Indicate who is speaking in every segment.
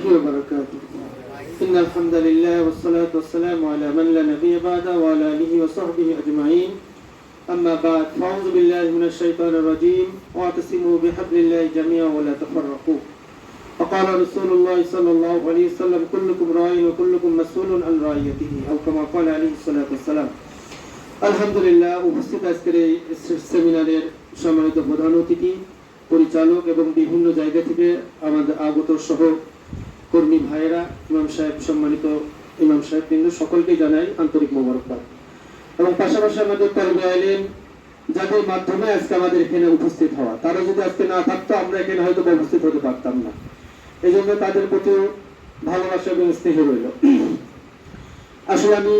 Speaker 1: الله وبركاته إن الحمد لله والصلاة والسلام على من لا نبي بعد وعلى آله وصحبه أجمعين أما بعد فأعوذ بالله من الشيطان الرجيم واعتصموا بحبل الله جميعا ولا تفرقوا وقال رسول الله صلى الله عليه وسلم كلكم راع وكلكم مسؤول عن رعيته أو كما قال عليه الصلاة والسلام আলহামদুলিল্লাহ উপস্থিত আজকের এই সেমিনারের সম্মানিত প্রধান অতিথি পরিচালক এবং বিভিন্ন জায়গা থেকে আমাদের আগত সহ কর্মী ভাইয়েরা, ইমাম সাহেব, সম্মানিত ইমাম সাহেব কিন্তু সকলকে জানাই আন্তরিক মোবারকবাদ। এবং পাশাপাশি আমাদের তরবে আইলেন যাদের মাধ্যমে আজকে আমাদের এখানে উপস্থিত হওয়া, তারা যদি আজকে না থাকতো, আমরা এখানে হয়তো উপস্থিত হতে পারতাম না। এই জন্য তাদের প্রতিও ভালোবাসা এবং স্নেহ রইল। আসলে আমি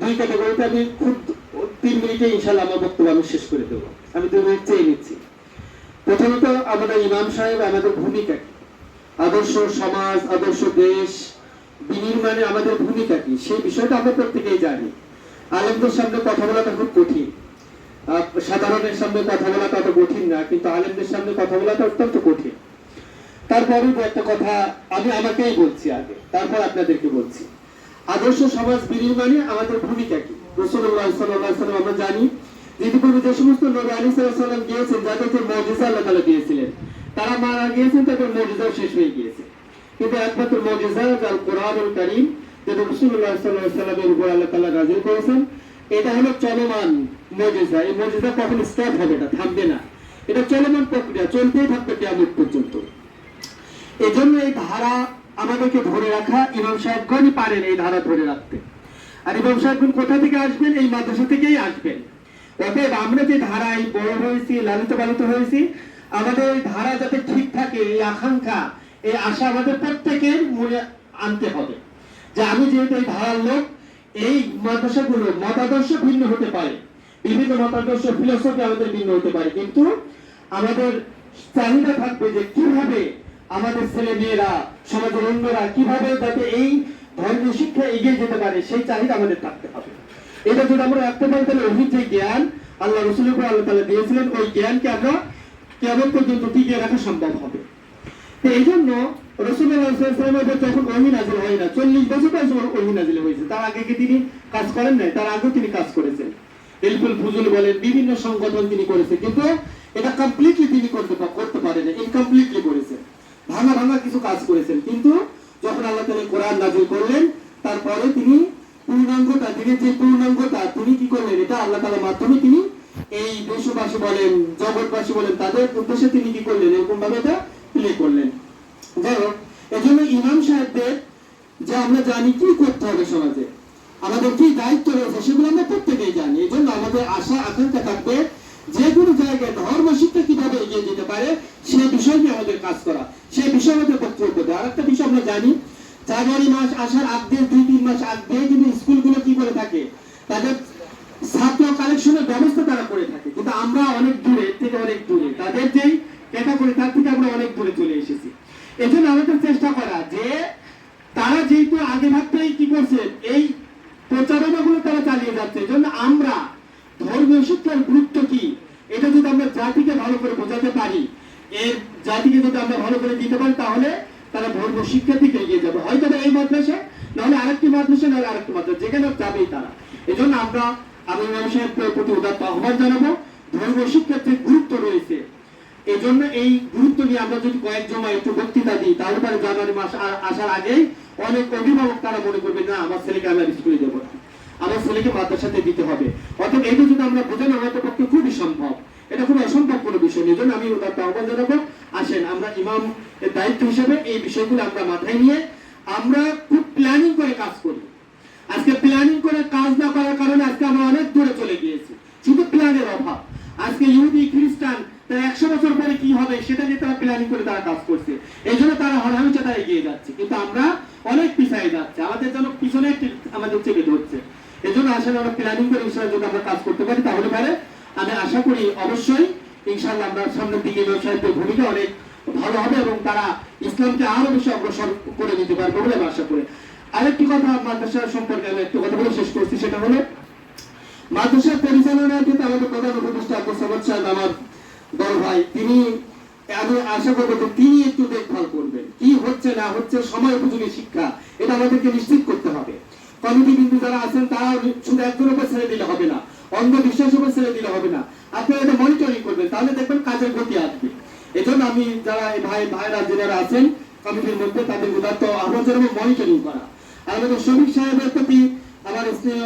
Speaker 1: দুই ক্যাটাগরিতে আমি খুব তিন মিনিটে ইনশাল্লাহ আমার বক্তব্য আমি শেষ করে দেবো। আমি দুই মিনিট চেয়ে নিচ্ছি। প্রথমত, আমাদের ইমাম সাহেব আমাদের ভূমিকা কি? আদর্শ সমাজ, আদর্শ দেশ বিনির্মাণে আমাদের ভূমিকা কি? সেই বিষয়টা আমরা প্রত্যেকেই জানি। আলেমদের সামনে কথা বলাটা খুব কঠিন। সাধারণের সামনে কথা বলাটা অত কঠিন না, কিন্তু আলেমদের সামনে কথা বলাটা অত্যন্ত কঠিন। তারপরে একটা কথা আমি আমাকেই বলছি আগে, তারপর আপনাদেরকে বলছি। আদর্শ সমাজ বিনির্মাণে আমাদের ভূমিকা কি? রসুল্লাহ সাল্লাহ সাল্লাম আমরা জানি ইতিপূর্বে যে সমস্ত নবী আলী সাল্লাম গিয়েছেন, যাদেরকে মজিজা আল্লাহ তালা দিয়েছিলেন তারা মারা গিয়েছেন, তাদের মজিজাও শেষ হয়ে গিয়েছে। কিন্তু একমাত্র মজিজা যার কোরআনুল করিম, যেটা রসুল্লাহ সাল্লাহ সাল্লামের উপর আল্লাহ তালা করেছেন, এটা হলো চলমান মজিজা এই মজিজা কখন হবে না এটা চলমান প্রক্রিয়া, চলতেই থাকবে কেমন পর্যন্ত। এই ধারা আমাদেরকে ধরে রাখা, ইমাম সাহেবগণই পারেন এই ধারা ধরে রাখতে। আর ইমাম সাহেবগণ কোথা থেকে আসবেন? এই মাদ্রাসা থেকেই আসবেন। অতএব আমরা যে ধারায় বড় হয়েছি লালিত পালিত হয়েছি আমাদের ধারা যাতে ঠিক থাকে, এই আকাঙ্ক্ষা, এই আশা আমাদের প্রত্যেকের মনে আনতে হবে। যে আমি যেহেতু এই ধারার লোক, এই মাদ্রাসাগুলো মতাদর্শ ভিন্ন হতে পারে। বিভিন্ন মতাদর্শ ফিলোসফি আমাদের ভিন্ন হতে পারে। কিন্তু আমাদের চাহিদা থাকবে যে কীভাবে আমাদের ছেলে মেয়েরা সমাজের অন্যরা কীভাবে যাতে এই ধর্মীয় শিক্ষা এগিয়ে যেতে পারে, সেই চাহিদা আমাদের থাকতে হবে। এটা যদি আমরা রাখতে পারি, তাহলে অভিজ্ঞ জ্ঞান আল্লাহ উপর আল্লাহ তালা দিয়েছিলেন, ওই জ্ঞানকে আমরা কেমন পর্যন্ত টিকিয়ে রাখা সম্ভব হবে? এই জন্য রসুলের হয় না। চল্লিশ বছর নাজিল হয়েছে। তার আগে কি তিনি কাজ করেন নাই? তার আগেও তিনি কাজ করেছেন। ফুজুল বলেন, বিভিন্ন সংগঠন তিনি করেছেন কিন্তু এটা কমপ্লিটলি তিনি করতে করতে পারেন ইনকমপ্লিটলি করেছেন ভাঙা ভাঙা কিছু কাজ করেছেন। কিন্তু যখন আল্লাহ তালা কোরআন নাজিল করলেন, তারপরে তিনি পূর্ণাঙ্গতা, তিনি যে পূর্ণাঙ্গতা, তিনি কি করলেন? এটা আল্লাহ তালার মাধ্যমে তিনি এই দেশবাসী বলেন, জগৎবাসী বলেন, তাদের উদ্দেশ্যে তিনি কি করলেন? এরকম ভাবে এটা প্লে করলেন। যাই হোক, এজন্য ইমাম সাহেবদের যে আমরা জানি কি করতে হবে সমাজে, আমাদের কি দায়িত্ব রয়েছে সেগুলো আমরা প্রত্যেকেই জানি। এই জন্য আমাদের আশা, আকাঙ্ক্ষা থাকবে যে কোনো জায়গায় ধর্ম, শিক্ষা কীভাবে এগিয়ে যেতে পারে সেই বিষয় নিয়ে আমাদের কাজ করা। সেই বিষয়ে আমাদের বক্তব্য দেওয়া। আর একটা বিষয় আমরা জানি, জানুয়ারি মাস আসার আগ দিয়ে, দুই, তিন মাস আগ দিয়ে কিন্তু স্কুলগুলো কি করে থাকে, তাদের ছাত্র কালেকশনের ব্যবস্থা তারা করে থাকে। কিন্তু আমরা অনেক দূরে থেকে অনেক দূরে। তাদের যেই ক্যাটাগরি তার থেকে আমরা অনেক দূরে চলে এসেছি। এই জন্য আমাদের চেষ্টা করা যে তারা যেহেতু আগে ভাগতেই কি করছে, এই প্রচারণাগুলো তারা চালিয়ে যাচ্ছে। এই জন্য আমরা ধর্মীয় শিক্ষার গুরুত্ব কি, এটা যদি আমরা জাতিকে ভালো করে বোঝাতে পারি, এর জাতিকে যদি আমরা ভালো করে দিতে পারি, তাহলে তারা ধর্ম শিক্ষার দিকে এগিয়ে যাবে। হয়তো এই মাদ্রাসা নাহলে আরেকটি মাদ্রাসা, নাহলে আরেকটি মাদ্রাসা, যেখানে যাবেই তারা। এই জন্য আমরা আমি ইমাম সাহেবের প্রতি উদাত্ত আহ্বান জানাব। ধর্ম শিক্ষার গুরুত্ব রয়েছে। এই জন্য এই গুরুত্ব নিয়ে আমরা যদি কয়েক জমা একটু বক্তৃতা দিই, তাহলে পরে জানুয়ারি মাস আসার আগেই অনেক অভিভাবক তারা মনে করবে, না, আমার ছেলেকে আমি স্কুলে দেবো না। আমার ছেলেকে মাদ্রাসাতে দিতে হবে। অর্থাৎ এটা যদি আমরা বোঝানো আমাদের পক্ষে খুবই সম্ভব। এটা খুব অসম্ভব কোনো বিষয় নেই জন্য আমি উদাত্ত আহ্বান জানাব, আসেন আমরা ইমাম দায়িত্ব হিসেবে এই বিষয়গুলো আমরা মাথায় নিয়ে আমরা খুব প্ল্যানিং করে কাজ করি। আজকে প্ল্যানিং করে কাজ না করার কারণে আজকে আমরা অনেক দূরে চলে গিয়েছি। শুধু প্ল্যানের অভাব। আজকে ইহুদি, খ্রিস্টান, তারা একশো বছর পরে কি হবে সেটা নিয়ে তারা প্ল্যানিং করে তারা কাজ করছে। এই জন্য তারা হরহামিচা তারা এগিয়ে যাচ্ছে। কিন্তু আমরা অনেক পিছাই যাচ্ছে। আমাদের যেন পিছনে আমাদের চেপে ধরছে। এই জন্য আসলে আমরা প্ল্যানিং করে বিষয়ে যদি আমরা কাজ করতে পারি, তাহলে পারে। আমি আশা করি অবশ্যই ইনশাল্লাহ আমরা সামনের দিকে ব্যবসায়ীদের ভূমিকা অনেক ভালো হবে এবং তারা ইসলামকে আরও বেশি অগ্রসর করে নিতে পারবে বলে আমি আশা করি। আরেকটি কথা মাদ্রাসা সম্পর্কে আমি একটু কথা বলে শেষ করছি, সেটা হলো, মাদ্রাসা কিন্তু আমাদের প্রধান উপদেষ্টা সাহেব, আমার ভাই, তিনি
Speaker 2: আমি আশা করব যে তিনি একটু দেখভাল করবেন। কি হচ্ছে, না হচ্ছে, সময় উপযোগী শিক্ষা, এটা আমাদেরকে নিশ্চিত করতে হবে। কমিটি বিন্দু যারা আছেন তারা শুধু একজনের উপর ছেড়ে দিলে হবে না অন্ধ বিশ্বাসের উপর ছেড়ে দিলে হবে না। আপনারা এটা মনিটরিং করবেন, তাহলে দেখবেন কাজের গতি আসবে। এজন্য আমি যারা ভাই, ভাইরা যারা আছেন, কমিটির মধ্যে তাদের উদাত্ত আহ্বান মনিটরিং করা। আমাদের শ্রমিক সাহেবের প্রতি আমার স্নেহ,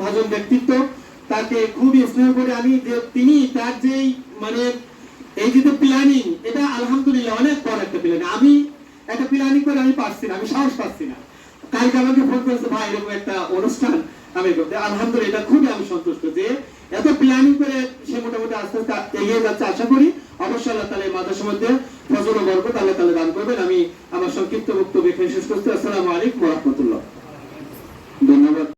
Speaker 2: ভাজন ব্যক্তিত্ব। তাকে খুবই স্নেহ করে আমি তিনি তার যেই মানে এই যে প্ল্যানিং এটা আলহামদুলিল্লাহ অনেক বড় একটা প্ল্যানিং আমি একটা প্ল্যানিং করে আমি পারছি না, আমি সাহস পাচ্ছি না। কালকে আমাকে ফোন করেছে, ভাই, এরকম একটা অনুষ্ঠান আমি করতে আলহামদুলিল্লাহ, এটা খুবই আমি সন্তুষ্ট যে এত প্ল্যানিং করে সে মোটামুটি আস্তে আস্তে এগিয়ে যাচ্ছে, আশা করি। অবশ্যই আল্লাহ তালা এই মাদ্রাসার মধ্যে ফজল ও বরকত আল্লাহ তালা দান করবেন। আমি আমার সংক্ষিপ্ত বক্তব্য এখানে শেষ করছি। আসসালামু আলাইকুম রহমতুল্লাহ। ধন্যবাদ।